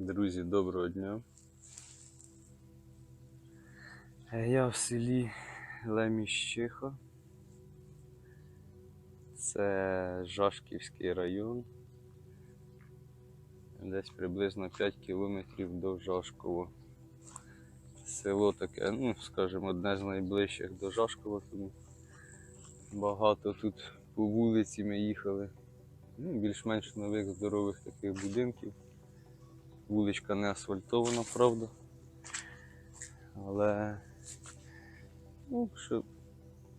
Друзі, доброго дня. Я в селі Леміщиха. Це Жашківський район. Десь приблизно 5 кілометрів до Жашкова. Село таке, ну, скажімо, одне з найближчих до Жашкова, тому багато тут по вулиці ми їхали. Ну, більш-менш нових здорових таких будинків. Вуличка не асфальтована, правда. Але ну, що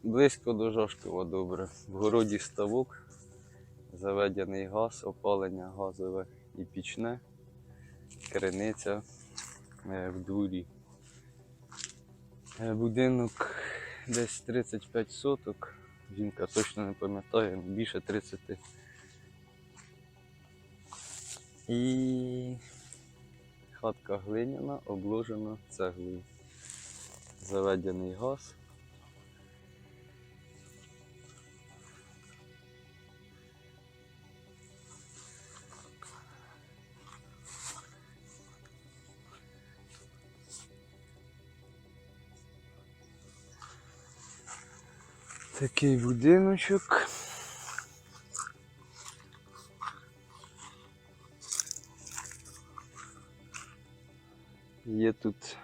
близько до Жашкова добре. В городі ставок, заведений газ, опалення газове і пічне, криниця е, в дворі. Е, Будинок десь 35 соток. Жінка точно не пам'ятає, більше 30. І хатка глиняна, обложена цеглою. Заведений газ. Такий будиночок. Є тут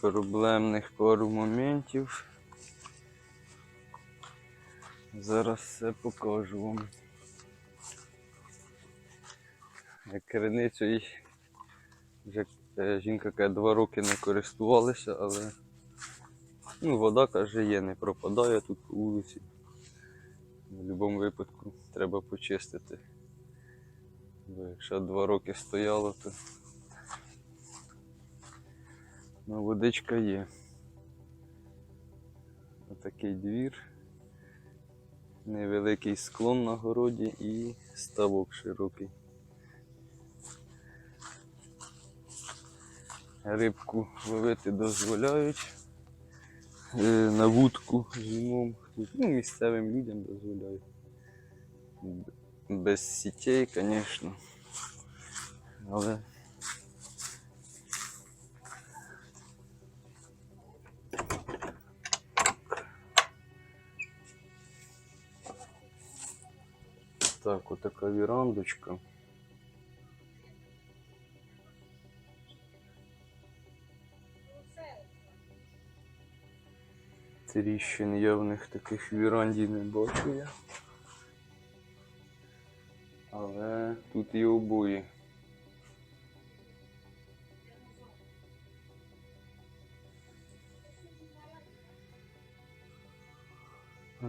проблемних пару моментів. Зараз все покажу вам. Як Криницею вже е, жінка каже, два роки не користувалася, але ну, вода каже є, не пропадає тут по вулиці. В будь-якому випадку треба почистити. Бо якщо два роки стояло, то Ну, водичка є. Отакий двір. Невеликий склон на городі і ставок широкий. Рибку ловити дозволяють. Е, На вудку зимом. Ну, місцевим людям дозволяють. Без сітей, звісно. Але Так, отака вірандочка. Тріщин явних таких віранді не бачу я. Але тут є обої.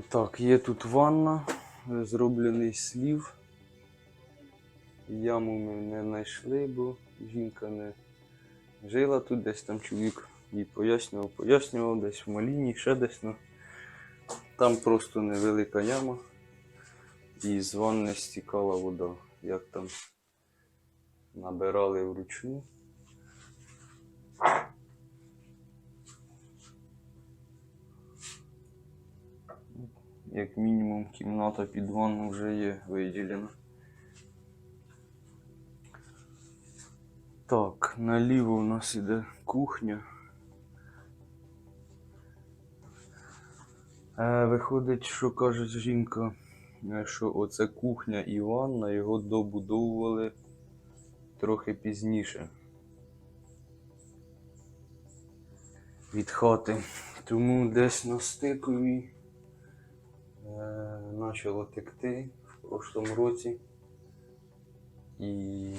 Так, є тут ванна, зроблений слів. Яму ми не знайшли, бо жінка не жила тут, десь там чоловік їй пояснював, пояснював, десь в Маліні, ще десь. Ну. Там просто невелика яма і з ванни стікала вода. Як там набирали вручну. Як мінімум кімната під ванну вже є виділена. Так, наліво у нас іде кухня. Е, виходить, що каже жінка, е, що оце кухня і ванна його добудовували трохи пізніше. Від хати. Тому десь на стиковій почало текти в прошлому році. І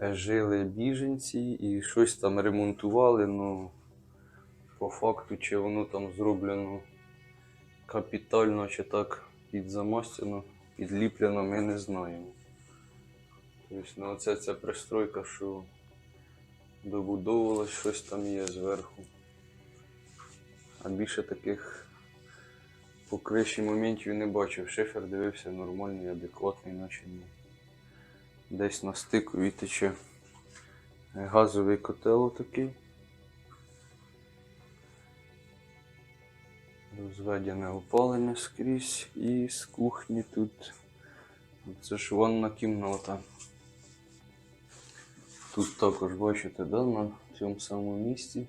жили біженці і щось там ремонтували, ну по факту, чи воно там зроблено капітально, чи так підзамастяно, підліплено, ми не знаємо. Тобто, ну, оце ця пристройка, що добудовувалась, щось там є зверху. А більше таких по криші моментів не бачив. Шифер дивився нормальний, адекватний, наче. Десь на стику тече газовий котел такий. Розведене опалення скрізь і з кухні тут. Це ж ванна кімната. Тут також бачите, да, на цьому самому місці.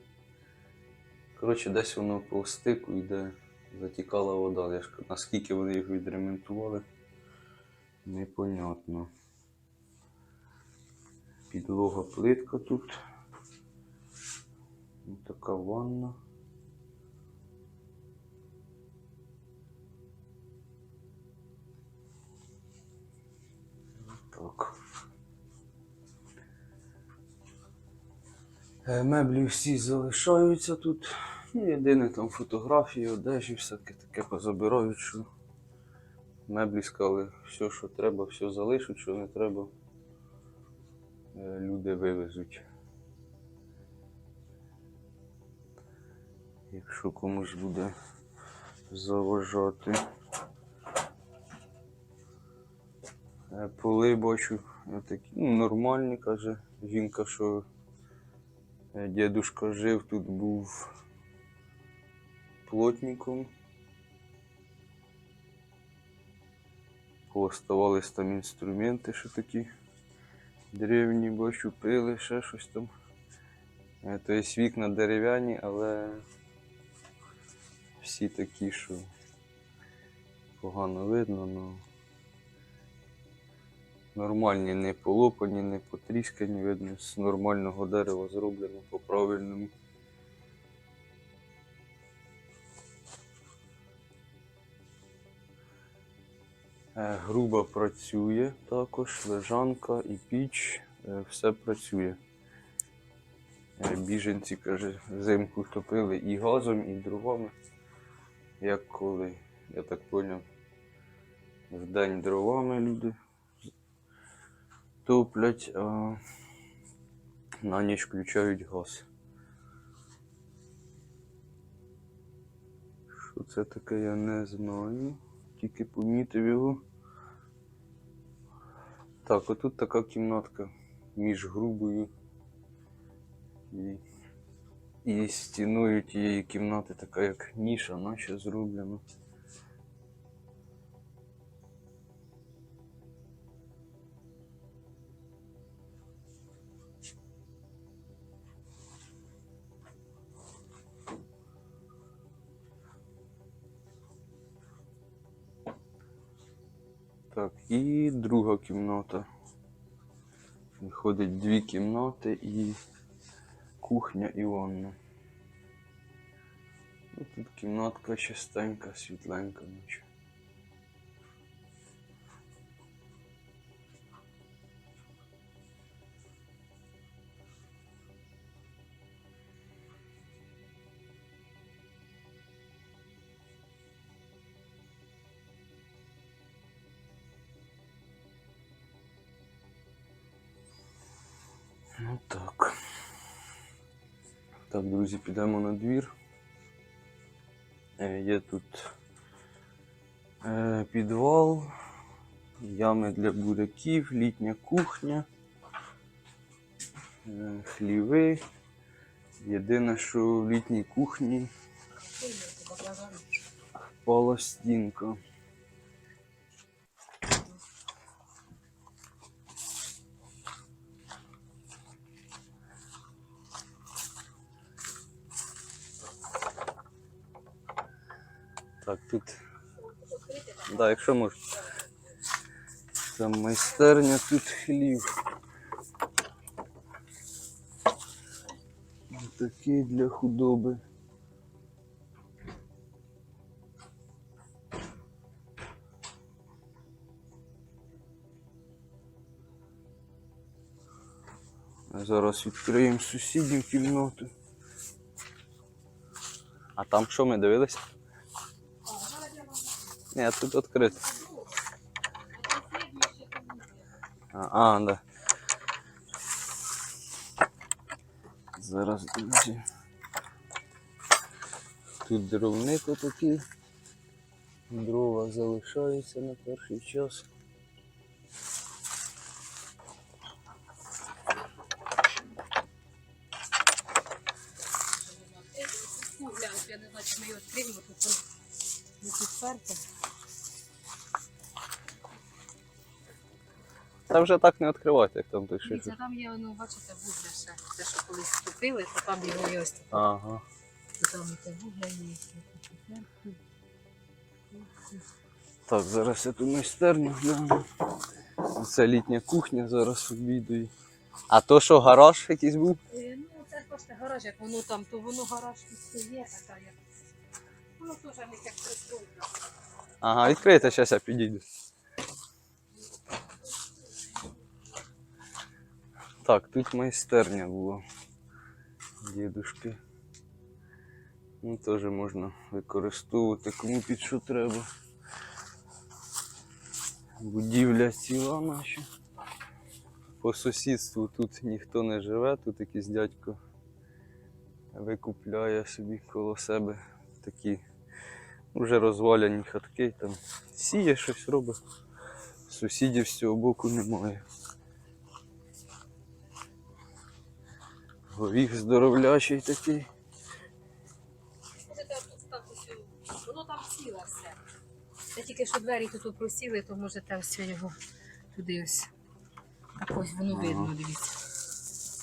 Коротше, десь воно по стику йде, затікала вода. Я ж наскільки вони їх відремонтували, непонятно. Підлога плитка тут. Ось така ванна. Так. Е, Меблі всі залишаються тут. Ну, єдине там фотографії, одежі, всяке таке позабирають, що меблі сказали, все, що треба, все залишать, що не треба. е, Люди вивезуть. Якщо комусь буде заважати. Е, Поли бачу е, такі, ну, нормальні, каже жінка, що дідушка жив, тут був плотником. Пооставались там інструменти, що такі древні, бачу, пили, ще щось там. Тобто вікна дерев'яні, але всі такі, що погано видно, ну нормальні, не полопані, не потріскані, видно, з нормального дерева зроблено по-правильному. Е, Груба працює також, лежанка і піч, е, все працює. Е, Біженці, каже, взимку топили і газом, і дровами. Як коли, я так поняв, вдень дровами люди топлять, а на ніч включають газ. Що це таке, я не знаю. Тільки помітив його. Так, отут така кімнатка між грубою і, і стіною тієї кімнати, така як ніша, наче зроблена. Так, і друга кімната. Виходить дві кімнати і кухня і ванна. Ну, тут кімнатка чистенька, світленька, наче. Ну так. Так, друзі, підемо на двір. Е, Є тут е, підвал, ями для буряків, літня кухня, е, хліви. Єдине, що в літній кухні впала стінка. Тут. Да, якщо можна. Там майстерня, тут хлів. Такий для худоби. Зараз відкриємо сусідню кімнату. А там що ми дивилися? Ні, тут відкрито. А, а, да. Зараз, друзі. Тут дровник отакий. Дрова залишаються на перший час. Та вже так не відкривати, як там той Дивіться, там є, ну, бачите, вугля ще. Те, що колись втопили, то там його і ось таке. Ага. То там і те вугля є. Так, зараз я ту майстерню гляну. Це літня кухня, зараз обідаю. А то що, гараж якийсь був? Е, Ну, це бачите, гараж, як воно там, то воно гараж тут є, така як. Воно теж них як пристройка. Ага, відкрийте, зараз я підійду. Так, тут майстерня була. Дідушки. Ну, теж можна використовувати кому під що треба. Будівля ціла наша. По сусідству тут ніхто не живе, тут якийсь дядько викупляє собі коло себе такі вже розваляні хатки, там сіє щось робить. Сусідів з цього боку немає. Горіх здоровлячий такий. Можете тут цю. Воно там сіло все. Це тільки що двері тут просіли, то можете ось його туди ось. Так ось воно Ага. видно, дивіться.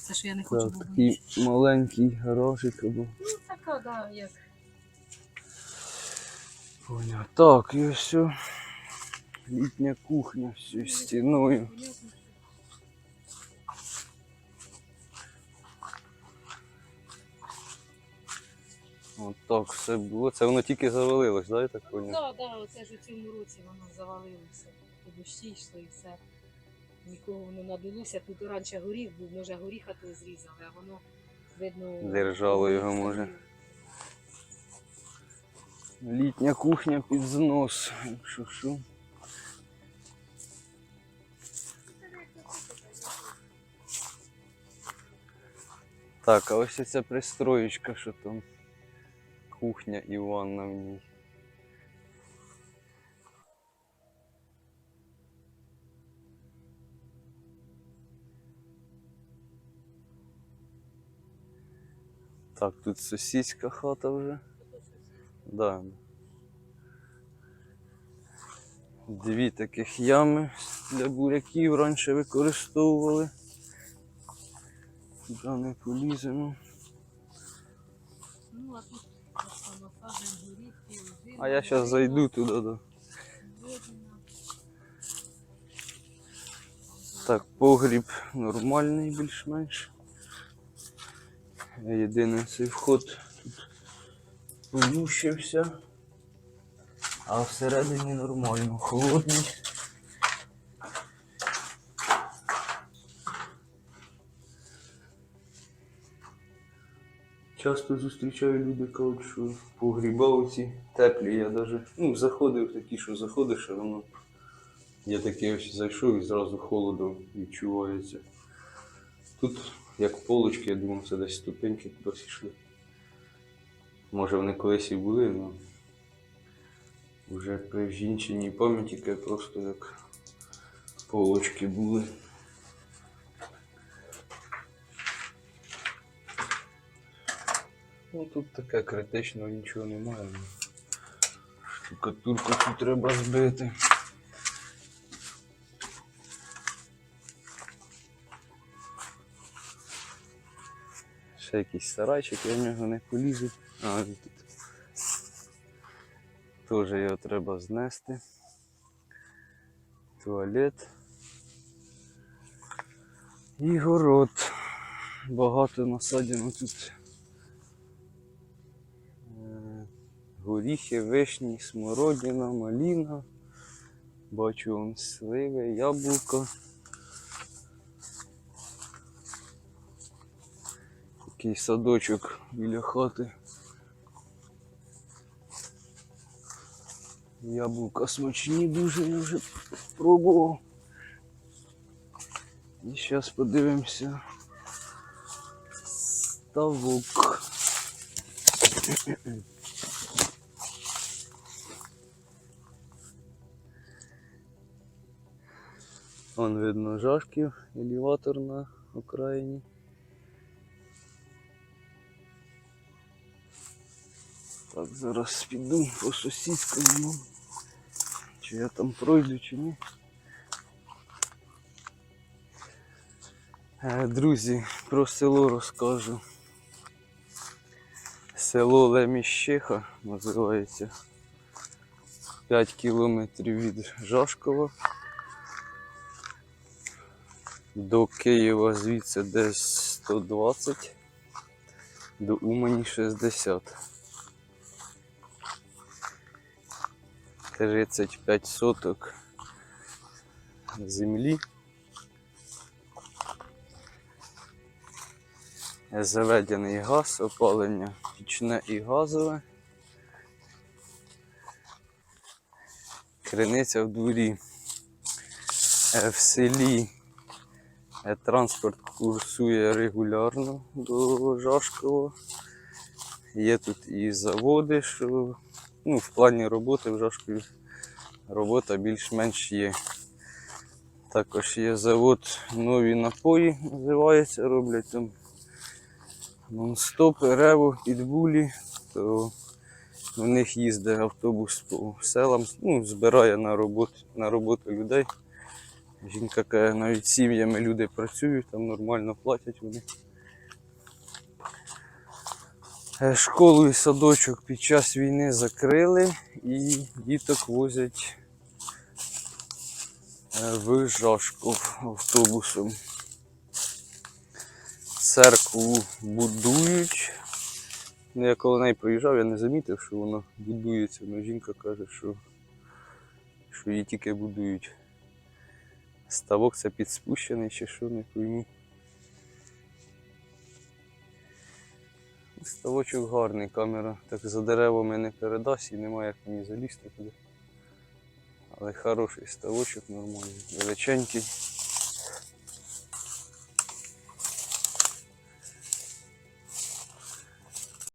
Це що я не хочу було. такий маленький гаражик або. Ну, така, да, як. Поняв. Так, і все. Літня кухня з стіною. От так все було. Це воно тільки завалилось, да, я так Ну, поняв? так, да, оце ж у цьому році воно завалилося. По дощі йшло і все. Нікого воно надулося. Тут раніше горіх був, може горіха то зрізали, а воно видно. Держало його, може. Літня кухня під знос. Що. Так, а ось ця пристроєчка, що там кухня і ванна в ній. Так, тут сусідська хата вже. Да. Дві таких ями для буряків раніше використовували. Туди не поліземо. Ну, а тут ось там насаджен горіх, і озимий, А я зараз зайду туди. Да. Так, погріб нормальний більш-менш. Єдиний цей вход тут полющився. А всередині нормально, холодний. Часто зустрічаю люди, кажуть, що погріба оці теплі. Я навіть ну, заходив такі, що заходиш, а воно я такий ось зайшов і зразу холодом відчувається. Тут, як полочки, я думав, це десь ступеньки кудись йшли. Може вони колись і були, але вже при жінчиній пам'яті просто як полочки були. Ну тут таке критичного нічого немає. Штукатурку тут треба збити. Ще якийсь сарайчик, я в нього не полізу. А, тут. Теж його треба знести. Туалет. І город. Багато насадено тут. Горіхи, вишні, смородина, маліна. Бачу вон сливи, яблука. Такий садочок біля хати. Яблука смачні дуже, я вже пробував. І зараз подивимося. Ставок. Вон видно жашків, елеватор на окраїні. Так, зараз піду по сусідському. Чи я там пройду, чи ні. Е, Друзі, про село розкажу. Село Леміщиха називається. 5 кілометрів від Жашкова. До Києва звідси десь 120, до Умані 60. 35 соток землі. Заведений газ, опалення пічне і газове. Криниця в дворі. Е, В селі транспорт курсує регулярно до Жашкова. Є тут і заводи, що ну, в плані роботи в Жашкові робота більш-менш є. Також є завод нові напої, називається, роблять там нон-стоп, рево, підбулі, то в них їздить автобус по селам, ну, збирає на роботу, на роботу людей. Жінка каже, навіть сім'ями люди працюють, там нормально платять вони. Е, Школу і садочок під час війни закрили і діток возять е, в Жашков автобусом. Церкву будують. Ну, я коли неї проїжджав, я не замітив, що воно будується. але жінка каже, що, що її тільки будують. Ставок це підспущений чи що, не пойму. Ставочок гарний, камера так за деревами не передасть і немає як мені залізти туди. Але хороший ставочок нормальний, величенький.